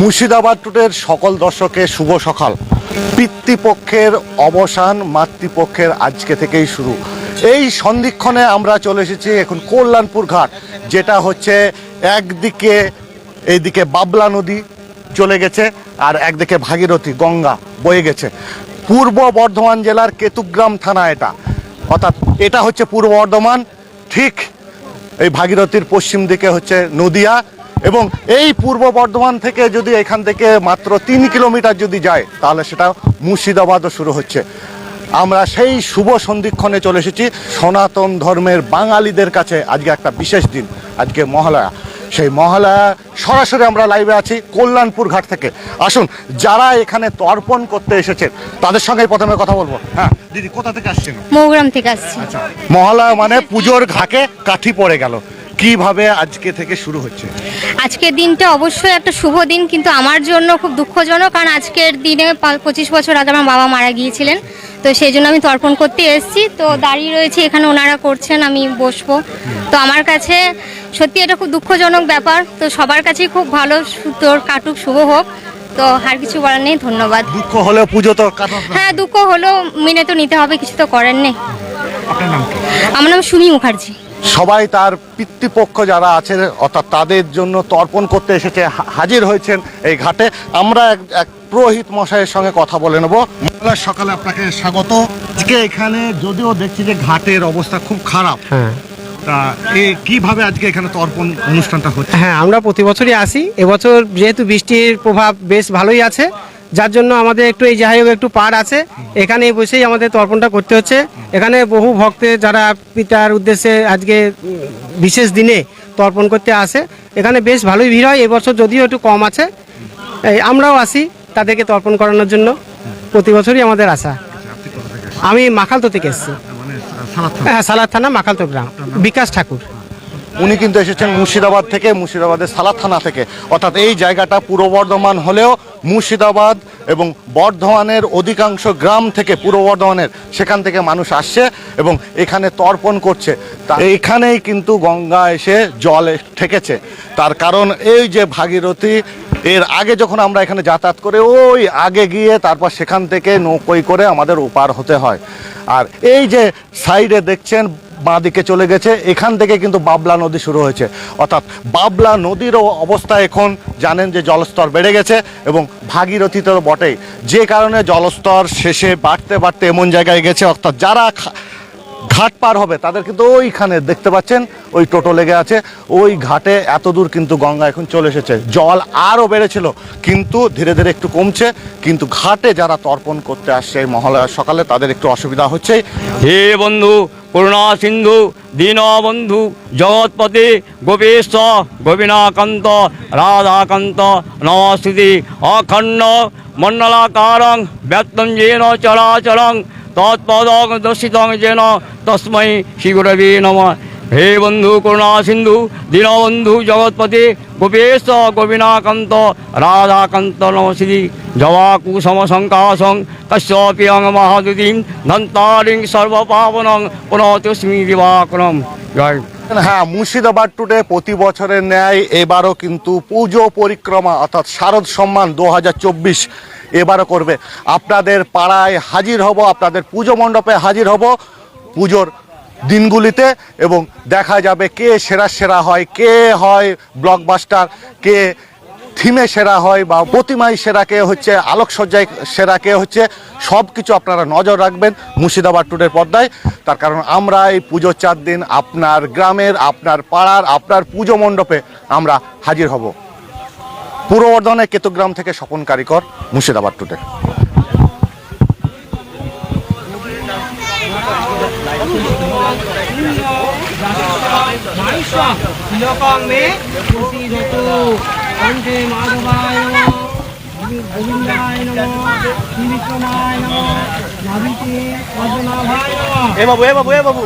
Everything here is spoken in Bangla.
মুর্শিদাবাদ টুটের সকল দর্শকের শুভ সকাল। পিতৃপক্ষের অবসান, মাতৃপক্ষের আজকে থেকেই শুরু। এই সন্ধিক্ষণে আমরা চলে এসেছি এখন কল্যাণপুর ঘাট, যেটা হচ্ছে একদিকে, এইদিকে বাবলা নদী চলে গেছে আর একদিকে ভাগীরথী গঙ্গা বয়ে গেছে। পূর্ব বর্ধমান জেলার কেতুগ্রাম থানা এটা। অর্থাৎ এটা হচ্ছে পূর্ব বর্ধমান, ঠিক এই ভাগীরথীর পশ্চিম দিকে হচ্ছে নদিয়া এবং এই পূর্ব বর্ধমান থেকে যদি এখান থেকে মাত্র তিন কিলোমিটার যদি যায় তাহলে সেটা মুর্শিদাবাদও শুরু হচ্ছে। আমরা সেই শুভ সন্ধিক্ষণে চলে এসেছি সনাতন ধর্মের বাঙালিদের কাছে। আজকে একটা বিশেষ দিন আজকে মহালয়া। সেই মহালয়া সরাসরি আমরা লাইভে আছি কল্যাণপুর ঘাট থেকে। আসুন যারা এখানে তর্পণ করতে এসেছেন তাদের সঙ্গে প্রথমে কথা বলব। হ্যাঁ দিদি কোথা থেকে আসছেন? মৌগ্রাম থেকে আসছি। মহালয়া মানে পুজোর ঘাকে কাঠি পড়ে গেল। কীভাবে আজকে থেকে শুরু হচ্ছে? আজকের দিনটা অবশ্যই একটা শুভ দিন কিন্তু আমার জন্য খুব দুঃখজনক কারণ আজকের দিনে পঁচিশ বছর আগে আমার বাবা মারা গিয়েছিলেন। তো সেই জন্য আমি তর্পণ করতে এসেছি। তো দাঁড়িয়ে রয়েছে এখানে ওনারা করছেন আমি বসবো। তো আমার কাছে সত্যি এটা খুব দুঃখজনক ব্যাপার। তো সবার কাছেই খুব ভালো তোর কাটুক শুভ হোক। তো আর কিছু বলার নেই ধন্যবাদ। দুঃখ হলেও পুজো তো হ্যাঁ দুঃখ হলেও মেনে তো নিতে হবে কিছু তো করার নেই? আমার নাম সুমি মুখার্জি। সবাই তার পিতৃপক্ষ যারা আছে অর্থাৎ তাদের জন্য তর্পণ করতে এসেছে হাজির হয়েছেন এই ঘাটে। আমরা এক- এক পুরোহিত মশাইয়ের সঙ্গে কথা বলে নেব। সকালে আপনাকে স্বাগত। আজকে এখানে যদিও দেখছি যে ঘাটের অবস্থা খুব খারাপ। হ্যাঁ। তা এ কীভাবে আজকে এখানে তর্পণ অনুষ্ঠানটা হচ্ছে? হ্যাঁ আমরা প্রতি বছরই আসি। এবছর যেহেতু বৃষ্টির প্রভাব বেশ ভালোই আছে যার জন্য আমাদের একটু এই যাই একটু পার আছে। এখানে বসেই আমাদের তর্পণটা করতে হচ্ছে। এখানে বহু ভক্তের যারা পিতার উদ্দেশ্যে আজকে বিশেষ দিনে তর্পণ করতে আসে। এখানে বেশ ভালোই ভিড় হয়। এবছর যদিও একটু কম আছে। এই আমরাও আসি তাদেরকে তর্পণ করানোর জন্য। প্রতি বছরই আমাদের আসা। আমি মাখালতো থেকে এসেছি। মানে হ্যাঁ সালাদ থানা মাখালতো গ্রাম। বিকাশ ঠাকুর। উনি কিন্তু এসেছেন মুর্শিদাবাদ থেকে, মুর্শিদাবাদের সালাদ থানা থেকে। অর্থাৎ এই জায়গাটা পূর্ব বর্ধমান হলেও মুর্শিদাবাদ এবং বর্ধমানের অধিকাংশ গ্রাম থেকে পূর্ব বর্ধমানের সেখান থেকে মানুষ আসছে এবং এখানে তর্পণ করছে। তা এখানেই কিন্তু গঙ্গা এসে জল ঠেকেছে। তার কারণ এই যে ভাগীরথী, এর আগে যখন আমরা এখানে যাতায়াত করে, ওই আগে গিয়ে তারপর সেখান থেকে নৌকোই করে আমাদের ওপার হতে হয়। আর এই যে সাইডে দেখছেন বাঁ দিকে চলে গেছে। এখান থেকে কিন্তু বাবলা নদী শুরু হয়েছে। অর্থাৎ বাবলা নদীরও অবস্থা এখন জানেন যে জলস্তর বেড়ে গেছে এবং ভাগীরথী তো বটেই। যে কারণে জলস্তর শেষে বাড়তে বাড়তে এমন জায়গায় গেছে। অর্থাৎ যারা ঘাট পার হবে, তাদের কিন্তু ওইখানে দেখতে পাচ্ছেন, ওই টোটো লেগে আছে, ওই ঘাটে এত দূর কিন্তু গঙ্গা এখন চলে এসেছে। জল আরও বেড়েছিল, কিন্তু ধীরে ধীরে একটু কমছে, কিন্তু ঘাটে যারা তর্পণ করতে আসছে এই মহালয়ার সকালে, তাদের একটু অসুবিধা হচ্ছে। হে বন্ধু, করুণা সিন্ধু দীনবন্ধু জগৎপতি, গোপেশ গোবিনাকান্ত রাধাকান্ত, নমস্তুতি, অখণ্ড, মণ্ডলাকারং ব্যক্তম যেন চরাচরং দর্শিতং যেন তস্মৈ শ্রীগুরবে নম। হে বন্ধু করুণা সিন্ধু দীনবন্ধু জগৎপতি গোপেশ গোবিনাকান্ত রাধাকান্ত নমস্তি জবাকুসম সংকাশং কশ্যপি অং মহাদুদিন ধন্তারিং সর্বপাবনং পুনতস্মি দিবাকরম। জয়। হ্যাঁ মুর্শিদাবাদ টুডে প্রতি বছরের ন্যায় এবারও কিন্তু পুজো পরিক্রমা অর্থাৎ শারদ সম্মান দু হাজার চব্বিশ এবারও করবে। আপনাদের পাড়ায় হাজির হব, আপনাদের পুজো মণ্ডপে হাজির হব পুজোর দিনগুলিতে এবং দেখা যাবে কে সেরা সেরা হয়, কে হয় ব্লকবাস্টার কে থিমে সেরা হয় বা প্রতিমায় সেরা, কে হচ্ছে আলোকসজ্জায় সেরা, কে হচ্ছে সব কিছু আপনারা নজর রাখবেন মুর্শিদাবাদ টুডের পর্দায়। তার কারণ আমরা এই পুজোর চার দিন আপনার গ্রামের, আপনার পাড়ার, আপনার পুজো মণ্ডপে আমরা হাজির হব। পূর্ব বর্ধমানের কেতুগ্রাম থেকে স্বপন কারিকর মুর্শিদাবাদ টুডে পদ্মনাভায় নম এ বাবু এ বাবু এ বাবু